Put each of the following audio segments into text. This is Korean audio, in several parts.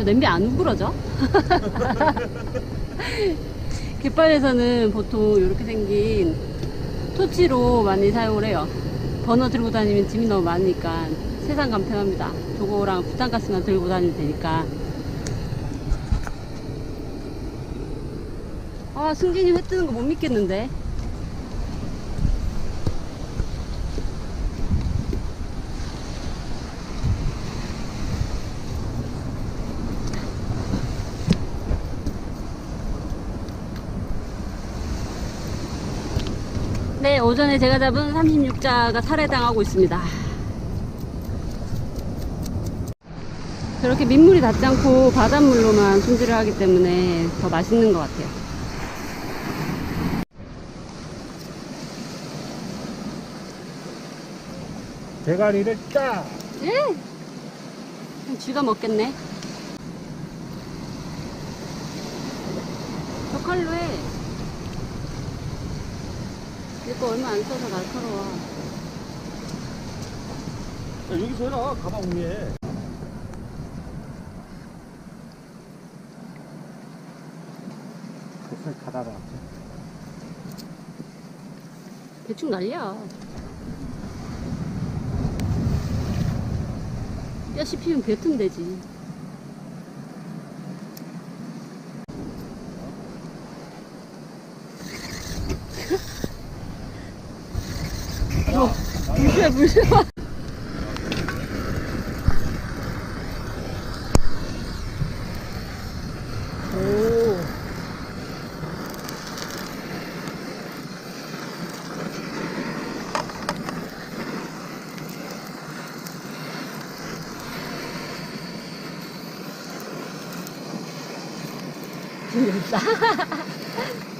저 냄비 안 우그러져? 갯바위에서는 보통 이렇게 생긴 토치로 많이 사용을 해요. 버너 들고 다니면 짐이 너무 많으니까 세상 간편합니다. 저거랑 부탄가스만 들고 다니면 되니까. 아, 승진이 회 뜨는 거 못 믿겠는데. 네, 오전에 제가 잡은 36자가 살해당하고 있습니다. 저렇게 민물이 닿지 않고 바닷물로만 손질을 하기 때문에 더 맛있는 것 같아요. 대가리를 딱 예! 쥐가 먹겠네. 저 칼로 해. 이거 얼마 안 써서 날카로워. 야, 여기서 해라 가방 위에 뱃살 가다가 대충 난리야. 뼈 씹히면 뱉으면 되지. 불쇼. 오. 재밌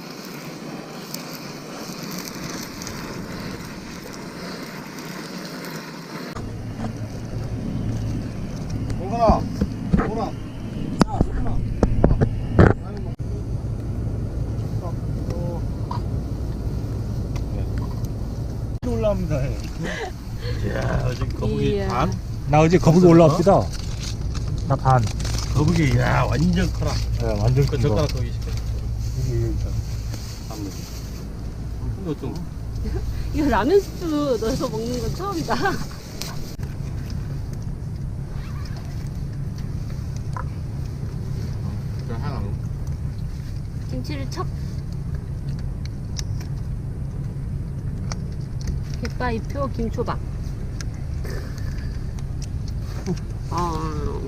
다. 동건아 동건아 야 올라옵니다 이야 어제 거북이 이야. 반? 나 어제 거북이 올라왔시다. 나 반. 거북이 야 완전 커라 예, 완전 그 큰 거. 젓가락 거기 시켜 여기, 여기 있다. 한번 이거 좀 이거 라면 스프 넣어서 먹는 건 처음이다. 김치를 척. 갯바이표 김초밥 아.